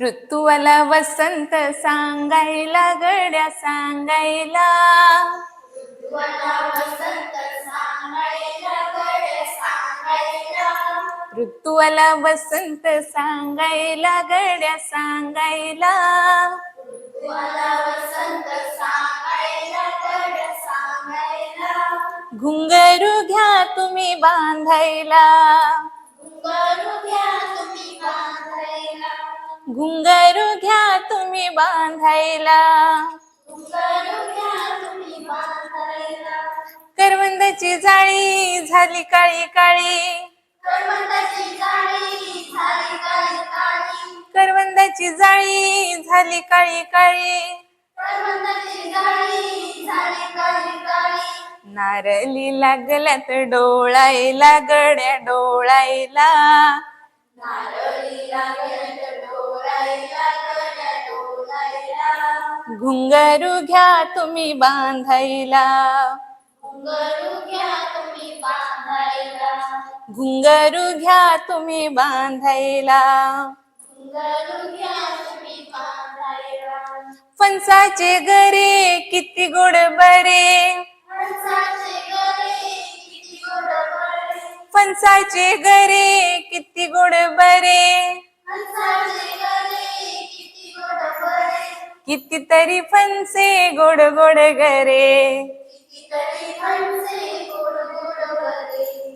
ऋतूवाला वसंत सांगायला गड्या सांगायला. ऋतूवाला वसंत सांगायला गड्या सांगायला. घुंगरू घ्या तुम्ही बांधायला. घुंगरू घ्या तुम्ही बांधायला. करवंदाची जाळी झाली काळी काळी. करवंदाची जाळी झाली काळी काळी. नारली लागल्यात डोळायला गड्या डोळायला. घुंगरू घ्या तुम्ही बांधायला. घुंगरू घ्या तुम्ही बांधायला. फणसाचे गरे किती गोड बरे. फणसाचे गरे किती गोड बरे. कितीतरी फणसे गोड गोड गरे.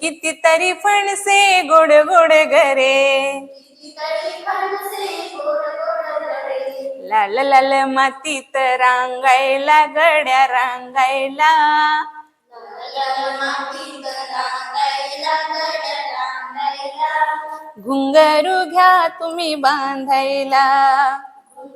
कितीतरी फणसे गोड गोड गरे. लाल लाल मातीत रांगायला गड्या रांगायला. घुंगरू घ्या तुम्ही बांधायला.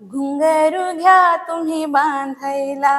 घुंगरू घ्या तुम्ही बांधायला.